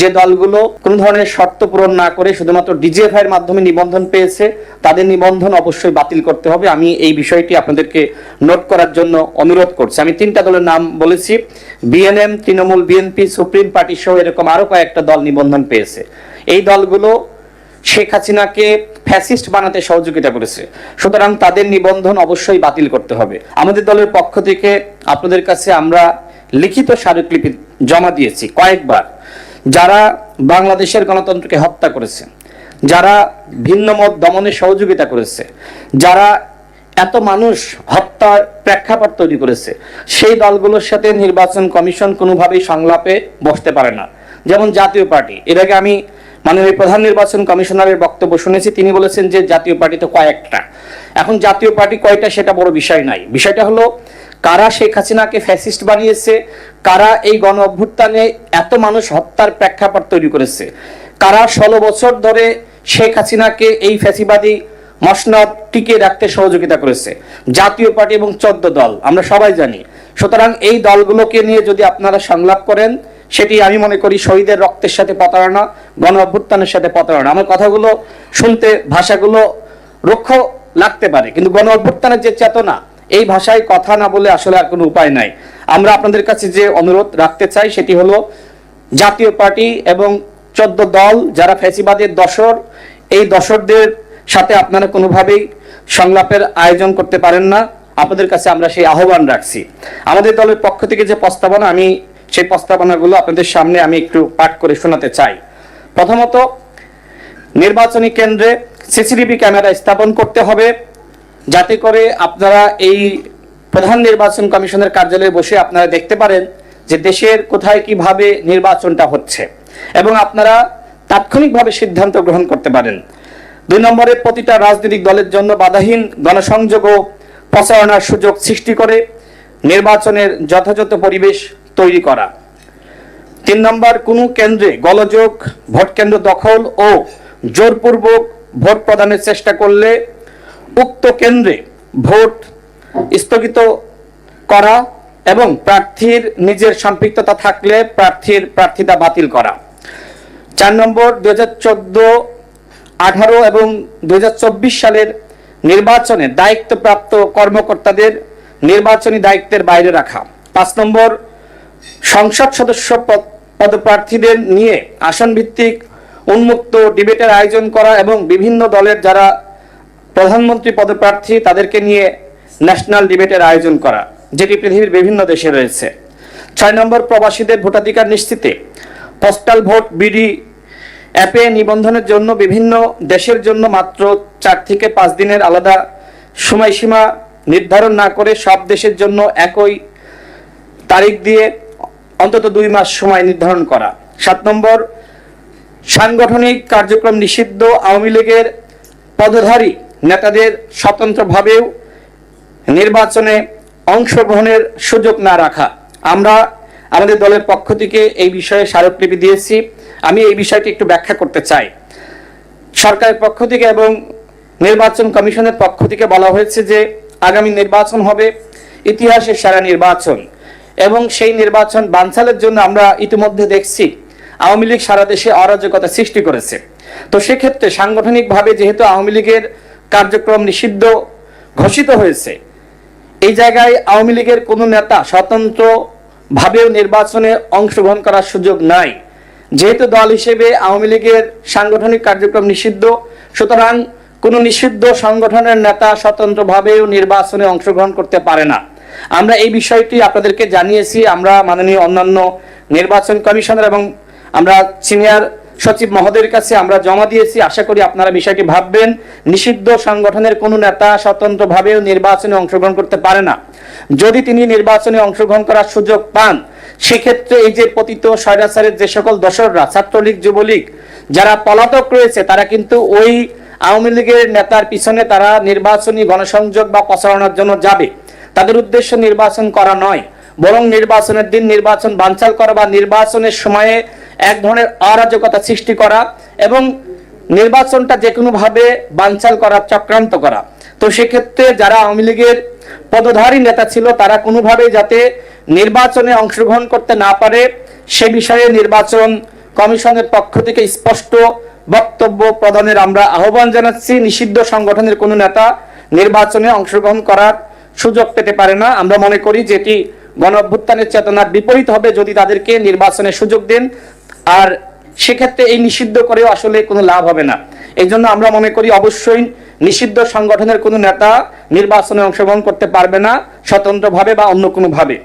যে দলগুলো কোন ধরনের শর্ত পূরণ না করে শুধুমাত্র ডিজিএফআই এর মাধ্যমে নিবন্ধন পেয়েছে, তাদের নিবন্ধন অবশ্যই বাতিল করতে হবে। আমি এই বিষয়টি আপনাদেরকে নোট করার জন্য অনুরোধ করছি। আমি তিনটা দলের নাম বলেছি। BNM Trinamool BNP supreme party সহ এরকম আরও কয়েকটা দল নিবন্ধন পেয়েছে। এই দলগুলো শেখ হাসিনাকে ফ্যাসিস্ট বানাতে সহযোগিতা করেছে। সুতরাং তাদের নিবন্ধন অবশ্যই বাতিল করতে হবে। আমাদের দলের পক্ষ থেকে আপনাদের কাছে আমরা লিখিত স্মারকলিপি জমা দিয়েছি কয়েকবার। যারা বাংলাদেশের গণতন্ত্রকে হত্যা করেছে, যারা ভিন্ন মত দমনে সহযোগিতা করেছে, যারা এত মানুষ হত্যার প্রেক্ষাপট তৈরি করেছে, সেই দলগুলোর সাথে নির্বাচন কমিশন কোনোভাবেই সংলাপে বসতে পারে না। যেমন জাতীয় পার্টি। এর আগে আমি মাননীয় প্রধান নির্বাচন কমিশনারের বক্তব্য শুনেছি, তিনি বলেছেন যে জাতীয় পার্টি তো কয়েকটা। এখন জাতীয় পার্টি কয়টা সেটা বড় বিষয় নাই। বিষয়টা হলো কারা শেখ হাসিনাকে ফ্যাসিস্ট বানিয়েছে? কারা এই গণ অভ্যুত্থানে এত মানুষ হত্যার প্রেক্ষাপট তৈরি করেছে? কারা ষোলো বছর ধরে শেখ হাসিনাকে এই ফ্যাসিবাদী মসনদ টিকিয়ে রাখতে সহযোগিতা করেছে? জাতীয় পার্টি এবং চোদ্দ দল, আমরা সবাই জানি। সুতরাং এই দলগুলোকে নিয়ে যদি আপনারা সংলাপ করেন, সেটি আমি মনে করি শহীদের রক্তের সাথে প্রতারণা, গণ অভ্যুত্থানের সাথে প্রতারণা। আমার কথাগুলো, শুনতে ভাষাগুলো রক্ষ লাগতে পারে, কিন্তু গণ অভ্যুত্থানের যে চেতনা এই ভাষায় কথা না বলে আসলে আর কোনো উপায় নাই। আমরা আপনাদের কাছে যে অনুরোধ রাখতে চাই সেটি হলো, জাতীয় পার্টি এবং চোদ্দ দল যারা ফ্যাসিবাদের দশর এই দশরদের সাথে আপনারা কোনোভাবেই সংলাপের আয়োজন করতে পারেন না। আপনাদের কাছে আমরা সেই আহ্বান রাখছি। আমাদের দলের পক্ষ থেকে যে প্রস্তাবনা, আমি সেই প্রস্তাবনাগুলো আপনাদের সামনে আমি একটু পাঠ করে শোনাতে চাই। প্রথমত, নির্বাচনী কেন্দ্রে সিসিটিভি ক্যামেরা স্থাপন করতে হবে। যাতে করে আপনারা এই প্রধান নির্বাচন কমিশনের কার্যালয়ে বসে আপনারা দেখতে পারেন যে দেশের কোথায় কীভাবে নির্বাচনটা হচ্ছে এবং আপনারা তাৎক্ষণিকভাবে সিদ্ধান্ত গ্রহণ করতে পারেন। দুই নম্বরে প্রতিটা রাজনৈতিক দলের জন্য বাধাহীন গণসংযোগ ও প্রচারণার সুযোগ সৃষ্টি করে নির্বাচনের যথাযথ পরিবেশ তৈরি করা। তিন নম্বর, কোনো কেন্দ্রে গলযোগ ভোট কেন্দ্র দখল ও জোরপূর্বক ভোট প্রদানের চেষ্টা করলে উক্ত কেন্দ্রে ভোট স্থগিত করা এবং প্রার্থীর নিজের সম্পৃক্ততা থাকলে প্রার্থীর প্রার্থিতা বাতিল করা। চার নম্বর, দুই হাজার চোদ্দ, আঠারো এবং দু হাজার চব্বিশ সালের নির্বাচনে দায়িত্বপ্রাপ্ত কর্মকর্তাদের নির্বাচনী দায়িত্বের বাইরে রাখা। পাঁচ নম্বর, সংসদ সদস্য পদ- পদপ্রার্থীদের নিয়ে আসন ভিত্তিক উন্মুক্ত ডিবেটের আয়োজন করা এবং বিভিন্ন দলের যারা প্রধানমন্ত্রী পদপ্রার্থী তাদেরকে নিয়ে ন্যাশনাল ডিবেটের আয়োজন করা, যেটি পৃথিবীর বিভিন্ন দেশে রয়েছে। ছয় নম্বর প্রবাসীদের ভোটাধিকার নিশ্চিতে পোস্টাল ভোট, বিডি অ্যাপে নিবন্ধনের জন্য বিভিন্ন দেশের জন্য মাত্র চার থেকে পাঁচ দিনের আলাদা সময়সীমা নির্ধারণ না করে সব দেশের জন্য একই তারিখ দিয়ে অন্তত দুই মাস সময় নির্ধারণ করা। সাত নম্বর সাংগঠনিক কার্যক্রম নিষিদ্ধ আওয়ামী লীগের পদধারী নেতাদের স্বতন্ত্রভাবেও নির্বাচনে অংশগ্রহণের সুযোগ না রাখা। আমরা আমাদের দলের পক্ষ থেকে এই বিষয়ে স্মারকলিপি দিয়েছি। আমি এই বিষয়টি একটু ব্যাখ্যা করতে চাই। সরকারের পক্ষ থেকে এবং নির্বাচন কমিশনের পক্ষ থেকে বলা হয়েছে যে, আগামী নির্বাচন হবে ইতিহাসের সারা নির্বাচন এবং সেই নির্বাচন বানচালের জন্য আমরা ইতিমধ্যে দেখছি আওয়ামী লীগ সারা দেশে অরাজকতা সৃষ্টি করেছে। তো সেক্ষেত্রে সাংগঠনিকভাবে যেহেতু আওয়ামী লীগের কার্যক্রম নিষিদ্ধ ঘোষিত হয়েছে। এই জায়গায় আওয়ামী লীগের কোনো নেতা স্বতন্ত্র ভাবেও নির্বাচনে অংশগ্রহণ করার সুযোগ নাই। যেহেতু দল হিসেবে আওয়ামী লীগের সাংগঠনিক কার্যক্রম নিষিদ্ধ, সুতরাং কোনো নিষিদ্ধ সংগঠনের নেতা স্বতন্ত্রভাবেও নির্বাচনে অংশগ্রহণ করতে পারে না। আমরা এই বিষয়টি আপনাদেরকে জানিয়েছি। আমরা মাননীয় অন্যান্য নির্বাচন কমিশনার এবং আমরা সিনিয়র সচিব মহোদয়ের কাছে আমরা জমা দিয়েছি। আশা করি আপনারা বিষয়টি ভাববেন। নিষিদ্ধ সংগঠনের কোনো নেতা স্বতন্ত্রভাবেও নির্বাচনে অংশগ্রহণ করতে পারে না। যদি তিনি নির্বাচনে অংশগ্রহণ করার সুযোগ পান, সেক্ষেত্রে এই যে পতিত স্বৈরাচারের যে সকল দশররা ছাত্রলীগ, যুবলীগ, যারা পলাতক রয়েছে, তারা কিন্তু ওই আওয়ামী লীগের নেতার পিছনে তারা নির্বাচনী গণসংযোগ বা প্রচারণার জন্য যাবে। তাদের উদ্দেশ্য নির্বাচন করা নয়। বরং নির্বাচনের দিন নির্বাচন বানচাল করা বা নির্বাচনের সময়ে এক ধরনের অরাজকতা সৃষ্টি করা এবং নির্বাচনটা যে কোনোভাবে বানচাল করা, চক্রান্ত করা। তো সেক্ষেত্রে যারা আওয়ামী লীগের পদধারী নেতা ছিল, তারা কোনোভাবে যাতে নির্বাচনে অংশগ্রহণ করতে না পারে, সে বিষয়ে নির্বাচন কমিশনের পক্ষ থেকে স্পষ্ট বক্তব্য প্রদানের আমরা আহ্বান জানাচ্ছি। নিষিদ্ধ সংগঠনের কোনো নেতা নির্বাচনে অংশগ্রহণ করার সুযোগ পেতে পারে না। আমরা মনে করি যে এটি গণ অভ্যুত্থানের চেতনার বিপরীত হবে যদি তাদেরকে নির্বাচনের সুযোগ দেন। আর সেক্ষেত্রে এই নিষিদ্ধ করেও আসলে কোনো লাভ হবে না। এই জন্য আমরা মনে করি অবশ্যই নিষিদ্ধ সংগঠনের কোনো নেতা নির্বাচনে অংশগ্রহণ করতে পারবে না, স্বতন্ত্রভাবে বা অন্য কোনো ভাবে